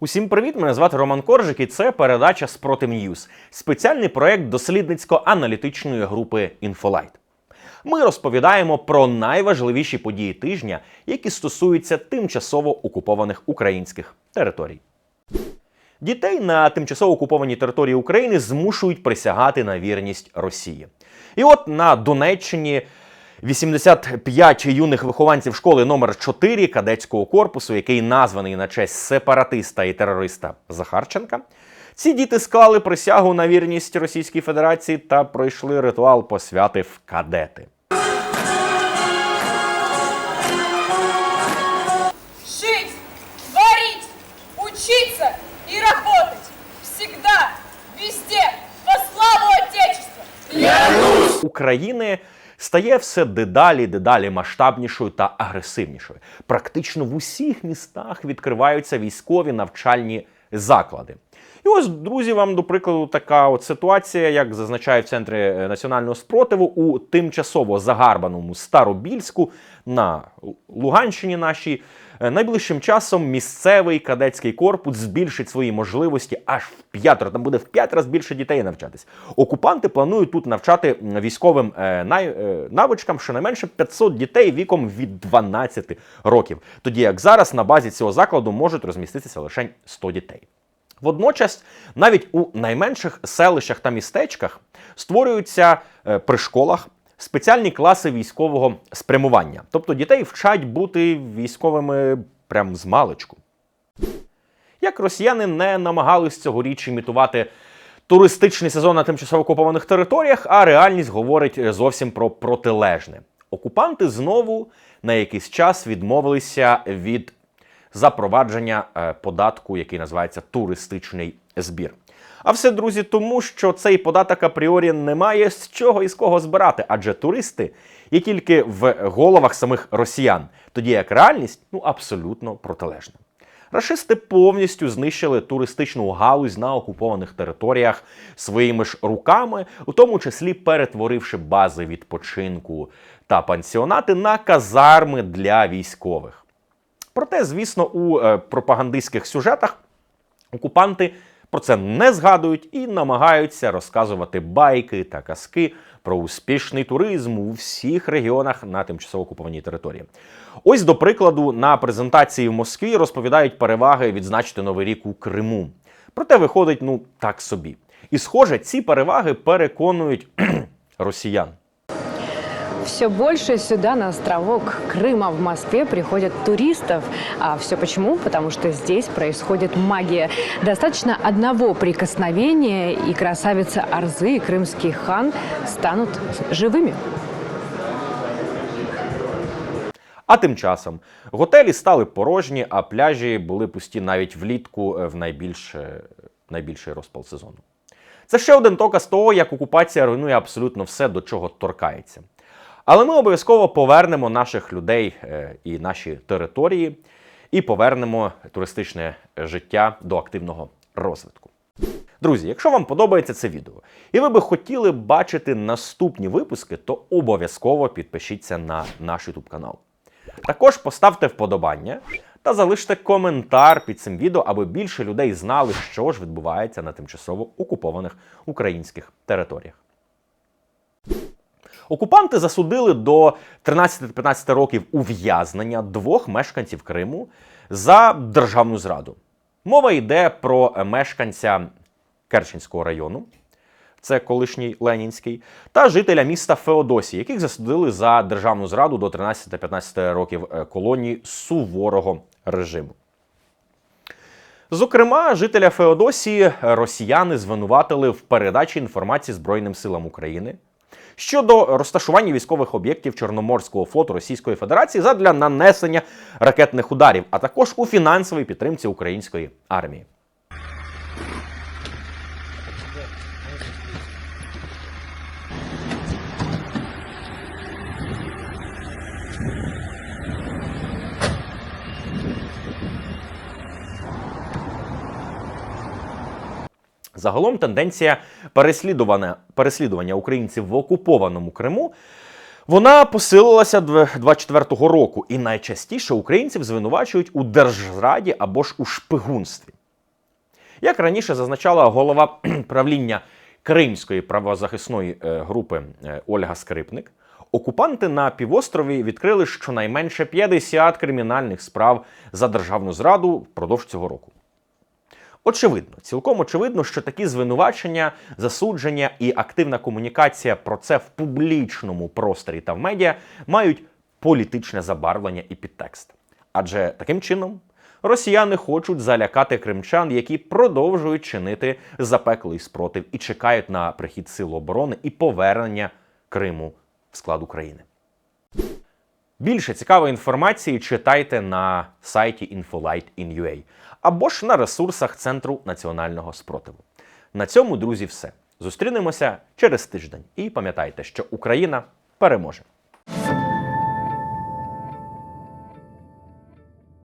Усім привіт! Мене звати Роман Коржик, і це передача Спротив Ньюз, спеціальний проект дослідницько-аналітичної групи Інфолайт. Ми розповідаємо про найважливіші події тижня, які стосуються тимчасово окупованих українських територій. Дітей на тимчасово окупованій території України змушують присягати на вірність Росії. І от на Донеччині 85 юних вихованців школи номер 4 кадетського корпусу, який названий на честь сепаратиста і терориста Захарченка. Ці діти склали присягу на вірність Російській Федерації та пройшли ритуал посвяти в кадети. Жить, творить, учиться и работать. Всегда, везде, во славу Отечества. України стає все дедалі, дедалі масштабнішою та агресивнішою. Практично в усіх містах відкриваються військові навчальні заклади. І ось, друзі, вам до прикладу, така от ситуація, як зазначає в центрі е, національного спротиву у тимчасово загарбаному Старобільську на Луганщині нашій. Е, Найближчим часом місцевий кадетський корпус збільшить свої можливості аж в п'ятеро. Там буде в п'ять разів більше дітей навчатись. Окупанти планують тут навчати військовим е, навичкам щонайменше 500 дітей віком від 12 років. Тоді як зараз на базі цього закладу можуть розміститися лише 100 дітей. Водночас, навіть у найменших селищах та містечках створюються е, при школах спеціальні класи військового спрямування. Тобто дітей вчать бути військовими прям з маличку. Як росіяни не намагались цьогоріч імітувати туристичний сезон на тимчасово окупованих територіях, а реальність говорить зовсім про протилежне. Окупанти знову на якийсь час відмовилися від запровадження е, податку, який називається туристичний збір. А все, друзі, тому що цей податок апріорі не має з чого і з кого збирати, адже туристи є тільки в головах самих росіян, тоді як реальність ну абсолютно протилежна. Рашисти повністю знищили туристичну галузь на окупованих територіях своїми ж руками, у тому числі перетворивши бази відпочинку та пансіонати на казарми для військових. Проте, звісно, у е, пропагандистських сюжетах окупанти про це не згадують і намагаються розказувати байки та казки про успішний туризм у всіх регіонах на тимчасово окупованій території. Ось, до прикладу, на презентації в Москві розповідають переваги відзначити новий рік у Криму. Проте виходить, ну так собі. І схоже, ці переваги переконують росіян. Все больше сюда, на островок Крыма в Москве, приходят туристов. А все почему? Потому что здесь происходит магия. Достаточно одного прикосновения, и красавица Арзы и крымский хан станут живыми. А тим часом готелі стали порожні, а пляжі були пусті навіть влітку е, в найбільш, е, найбільший розпал сезону. Це ще один доказ того, як окупація руйнує абсолютно все, до чого торкається. Але ми обов'язково повернемо наших людей е, і наші території, і повернемо туристичне життя до активного розвитку. Друзі, якщо вам подобається це відео, і ви би хотіли бачити наступні випуски, то обов'язково підпишіться на наш YouTube канал. Також поставте вподобання та залиште коментар під цим відео, аби більше людей знали, що ж відбувається на тимчасово окупованих українських територіях. Окупанти засудили до 13-15 років ув'язнення двох мешканців Криму за державну зраду. Мова йде про мешканця Керченського району, це колишній Ленінський, та жителя міста Феодосії, яких засудили за державну зраду до 13-15 років е, колонії суворого режиму. Зокрема, жителя Феодосії росіяни звинуватили в передачі інформації Збройним силам України щодо розташування військових об'єктів Чорноморського флоту Російської Федерації задля нанесення ракетних ударів, а також у фінансовій підтримці української армії. Загалом тенденція переслідування, переслідування українців в окупованому Криму вона посилилася 24-го року, і найчастіше українців звинувачують у держзраді або ж у шпигунстві. Як раніше зазначала голова правління Кримської правозахисної е, групи е, Ольга Скрипник, окупанти на півострові відкрили щонайменше 50 кримінальних справ за державну зраду впродовж цього року. Очевидно, цілком очевидно, що такі звинувачення, засудження і активна комунікація про це в публічному просторі та в медіа мають політичне забарвлення і підтекст. Адже таким чином росіяни хочуть залякати кримчан, які продовжують чинити запеклий спротив і чекають на прихід сил оборони і повернення Криму в склад України. Більше цікавої інформації читайте на сайті Infolight.in.ua або ж на ресурсах Центру національного спротиву. На цьому, друзі, все. Зустрінемося через тиждень. І пам'ятайте, що Україна переможе.